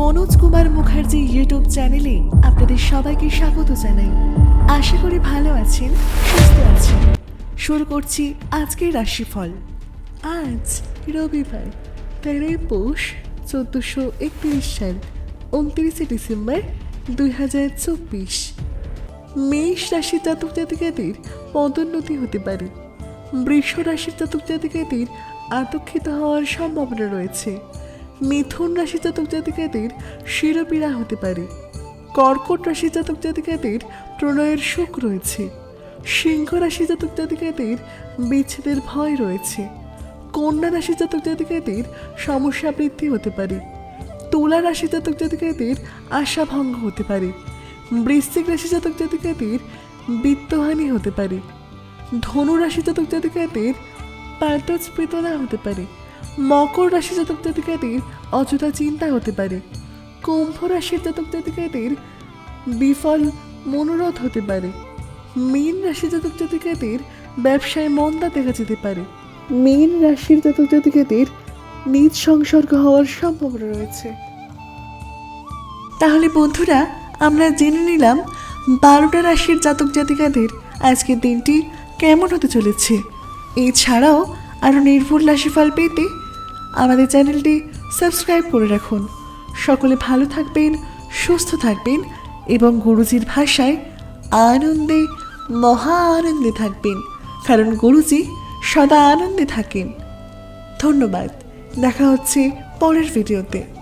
Manoj Kumar Mukherjee YouTube চ্যানেলে আপনাদের সবাইকে স্বাগত জানাই। আশা করি ভালো আছেন, সুস্থ আছেন। শুরু করছি আজকের রাশিফল। আজ রবিবার, তেরোই পৌষ, চোদ্দোশো একত্রিশ সাল, উনত্রিশে ডিসেম্বর দুই হাজার চব্বিশ। মেষ রাশির জাতক জাতিকাদের পদোন্নতি হতে পারে। বৃষ রাশির জাতক জাতিকাদের আতঙ্কিত হওয়ার সম্ভাবনা রয়েছে। মিথুন রাশি জাতক জাতিকাদের শিরপীড়া হতে পারে। কর্কট রাশি জাতক জাতিকাদের প্রণয়ের সুখ রয়েছে। সিংহ রাশি জাতক জাতিকাদের বিচ্ছেদের ভয় রয়েছে। কন্যা রাশি জাতক জাতিকাদের সমস্যা বৃদ্ধি হতে পারে। তুলা রাশি জাতক জাতিকাদের আশাভঙ্গ হতে পারে। বৃশ্চিক রাশি জাতক জাতিকাদের বিত্তহানি হতে পারে। ধনু রাশি জাতক জাতিকাদের পাল্টস্পৃতনা হতে পারে। মকর রাশি জাতক জাতিকাদের অযথা চিন্তা হতে পারে। কুম্ভ রাশির জাতক জাতিকাদের বিফল মনোরথ হতে পারে। মীন রাশি জাতক জাতিকাদের ব্যবসায় মন্দা দেখা যেতে পারে। মীন রাশির জাতক জাতিকাদের নিজ সংসর্গ হওয়ার সম্ভাবনা রয়েছে। তাহলে বন্ধুরা, আমরা জেনে নিলাম বারোটা রাশির জাতক জাতিকাদের আজকের দিনটি কেমন হতে চলেছে। এছাড়াও আরও নির্ভুল রাশিফল পেতে আমাদের চ্যানেলটি সাবস্ক্রাইব করে রাখুন। সকলে ভালো থাকবেন, সুস্থ থাকবেন এবং গুরুজির ভাষায় আনন্দে, মহা আনন্দে থাকবেন। কারণ গুরুজি সদা আনন্দে থাকেন। ধন্যবাদ। দেখা হচ্ছে পরের ভিডিওতে।